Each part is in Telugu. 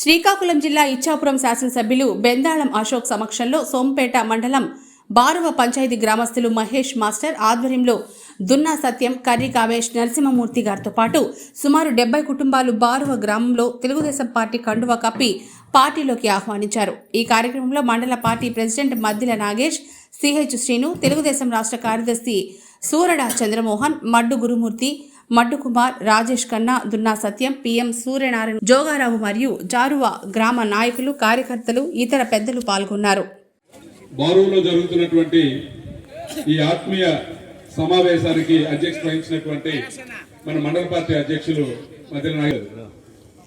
శ్రీకాకుళం జిల్లా ఇచ్చాపురం శాసనసభ్యులు బెందాళం అశోక్ సమక్షంలో సోంపేట మండలం బారవ పంచాయతీ గ్రామస్తులు మహేష్ మాస్టర్ ఆధ్వర్యంలో దున్నా సత్యం కర్రీ కామేష్ నరసింహమూర్తి గారితో పాటు సుమారు డెబ్బై కుటుంబాలు బారువ గ్రామంలో తెలుగుదేశం పార్టీ కండువ కప్పి పార్టీలోకి ఆహ్వానించారు. ఈ కార్యక్రమంలో మండల party president Maddila Nagesh CH Srinu Telugu Desam రాష్ట్ర కార్యదర్శి సూరడ చంద్రమోహన్ మడ్డు గురుమూర్తి మడ్డుకుమార్ రాజేష్ ఖన్నా దున్నా సత్యం పిఎం సూర్యనారాయణ జోగారావు మరియు జారువ గ్రామ నాయకులు కార్యకర్తలు ఇతర పెద్దలు పాల్గొన్నారు. బారులో జరుగుతున్నటువంటి ఈ ఆత్మీయ సమావేశానికి అధ్యక్షత వహించినటువంటి మన మండల పార్టీ అధ్యక్షులు మధ్య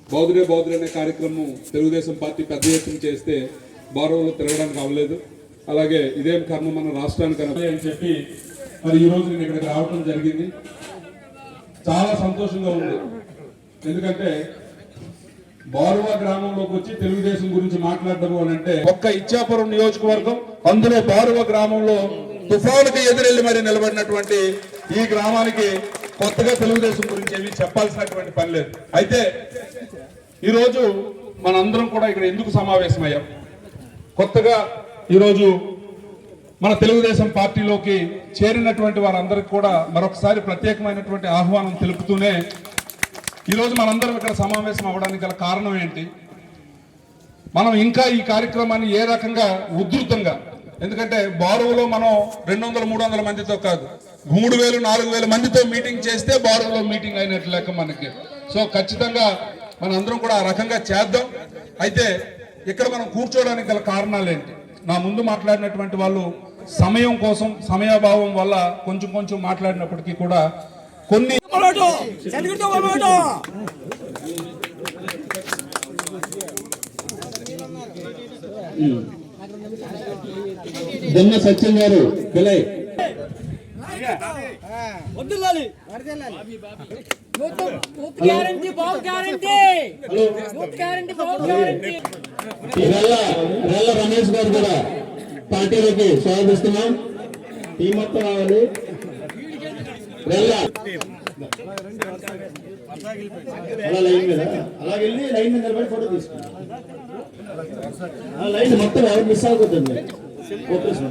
బౌద్ధుడే బౌద్ధుడు అనే కార్యక్రమం తెలుగుదేశం పార్టీ పెద్ద ఎత్తున చేస్తే బారులో తిరగడానికి అవ్వలేదు. అలాగే ఇదేం కర్మ మన రాష్ట్రానికి అని చెప్పి మరి ఈరోజు రోజు నేను ఇక్కడికి రావడం జరిగింది. చాలా సంతోషంగా ఉంది. ఎందుకంటే బారువా గ్రామంలోకి వచ్చి తెలుగుదేశం గురించి మాట్లాడడం అని అంటే ఒక్క ఇచ్చాపురం నియోజకవర్గం అందులో బారువా గ్రామంలో తుఫానుకి ఎదురెళ్ళి మరి నిలబడినటువంటి ఈ గ్రామానికి కొత్తగా తెలుగుదేశం గురించి ఏమి చెప్పాల్సినటువంటి పని లేదు. అయితే ఈరోజు మనందరం కూడా ఇక్కడ ఎందుకు సమావేశమయ్యాం? కొత్తగా ఈరోజు మన తెలుగుదేశం పార్టీలోకి చేరినటువంటి వారందరికీ కూడా మరొకసారి ప్రత్యేకమైనటువంటి ఆహ్వానం తెలుపుతూనే ఈరోజు మనందరం ఇక్కడ సమావేశం అవ్వడానికి గల కారణం ఏంటి? మనం ఇంకా ఈ కార్యక్రమాన్ని ఏ రకంగా ఉధృతంగా ఎందుకంటే బారువులో మనం రెండు వందల మూడు వందల మందితో కాదు మూడు వేలు నాలుగు వేల మందితో మీటింగ్ చేస్తే బారువులో మీటింగ్ అయినట్లు లెక్క మనకి. సో ఖచ్చితంగా మన అందరం కూడా ఆ రకంగా చేద్దాం. అయితే ఇక్కడ మనం కూర్చోవడానికి గల కారణాలు ఏంటి? నా ముందు మాట్లాడినటువంటి వాళ్ళు సమయం కోసం సమయాభావం వల్ల కొంచెం కొంచెం మాట్లాడినప్పటికీ కూడా కొన్ని దొన్న సత్యం గారు పిల్లై రమేష్ గారు కూడా. పార్టీలకి స్వాగతిస్తున్నాం ఈ మొత్తం రావాలి అలా లైన్ మీద అలా వెళ్ళి లైన్ మీద నిలబడి ఫోటో తీసుకున్నాం ఆ లైన్ మొత్తం ఎవరు మిస్ అవుతుంది ఫోకస్